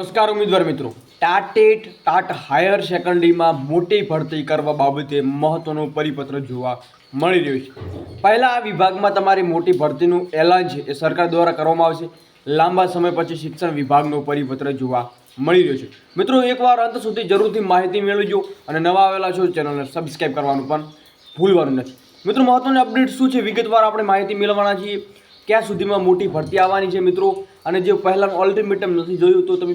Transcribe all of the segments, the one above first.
નમસ્કાર ઉમેદવાર મિત્રો. ટાટેટ ટાટ હાયર સેકન્ડરીમાં મોટી ભરતી કરવા બાબતે મહત્વનો પરિપત્ર જોવા મળી રહ્યો છે. પહેલાં આ વિભાગમાં તમારી મોટી ભરતીનું એલાન છે એ સરકાર દ્વારા કરવામાં આવશે. લાંબા સમય પછી શિક્ષણ વિભાગનો પરિપત્ર જોવા મળી રહ્યો છે. મિત્રો, એકવાર અંત સુધી જરૂરથી માહિતી મેળવજો અને નવા આવેલા છો ચેનલને સબસ્ક્રાઈબ કરવાનું પણ ભૂલવાનું નથી. મિત્રો, મહત્વની અપડેટ શું છે? વિગતવાર આપણે માહિતી મેળવવાના છીએ. ક્યાં સુધીમાં મોટી ભરતી આવવાની છે? મિત્રો અને જે પહેલાંનું અલ્ટિમેટમ નથી જોયું, તો તમે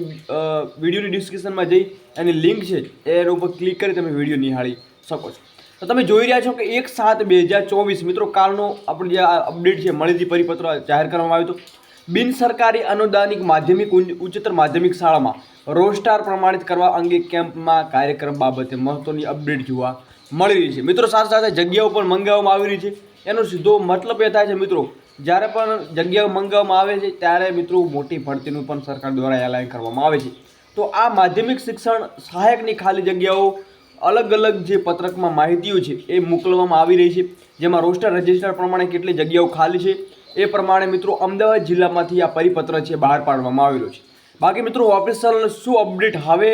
વિડીયોની ડિસ્ક્રિપ્શનમાં જઈ એની લિંક છે એના ઉપર ક્લિક કરી તમે વીડિયો નિહાળી શકો છો. તો તમે જોઈ રહ્યા છો કે એક સાત બે હજાર ચોવીસ, મિત્રો, કાલનો આપણે જે અપડેટ છે મળીથી પરિપત્ર જાહેર કરવામાં આવ્યો હતો. બિન સરકારી અનુદાનિક માધ્યમિક ઉચ્ચતર માધ્યમિક શાળામાં રોસ્ટાર પ્રમાણિત કરવા અંગે કેમ્પમાં કાર્યક્રમ બાબતે મહત્ત્વની અપડેટ જોવા મળી રહી છે. મિત્રો, સાથે સાથે જગ્યાઓ પણ મંગાવવામાં આવી રહી છે. એનો સીધો મતલબ એ થાય છે, મિત્રો જ્યારે પણ જગ્યાઓ મંગાવવામાં આવે છે, ત્યારે મિત્રો મોટી ભરતીનું પણ સરકાર દ્વારા એલાન કરવામાં આવે છે. તો આ માધ્યમિક શિક્ષણ સહાયકની ખાલી જગ્યાઓ અલગ અલગ જે પત્રકમાં માહિતીઓ છે, એ મોકલવામાં આવી રહી છે. જેમાં રોસ્ટર રજિસ્ટર પ્રમાણે કેટલી જગ્યાઓ ખાલી છે, એ પ્રમાણે મિત્રો અમદાવાદ જિલ્લામાંથી આ પરિપત્ર છે, બહાર પાડવામાં આવેલો છે. બાકી મિત્રો ઓફિશિયલ શું અપડેટ હવે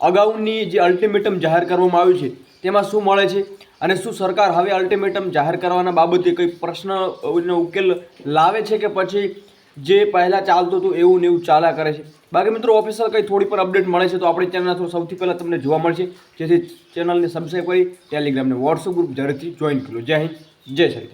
અગાઉની જે અલ્ટિમેટમ જાહેર કરવામાં આવ્યું છે, તેમાં શું મળે છે? અને શું સરકાર હવે અલ્ટિમેટમ જાહેર કરવાના બાબતે કંઈ પ્રશ્નનો ઉકેલ લાવે છે કે પછી જે પહેલાં ચાલતું હતું એવું ને એવું ચાલ્યા કરે છે? બાકી મિત્રો ઓફિસર કંઈ થોડી પણ અપડેટ મળે છે તો આપણી ચેનલ થ્રુ સૌથી પહેલાં તમને જોવા મળશે. જેથી ચેનલને સબસ્ક્રાઈબ કરી ટેલિગ્રામને વોટ્સઅપ ગ્રુપ જરૂરથી જોઈન કરો. જય હિન્દ, જય શ્રી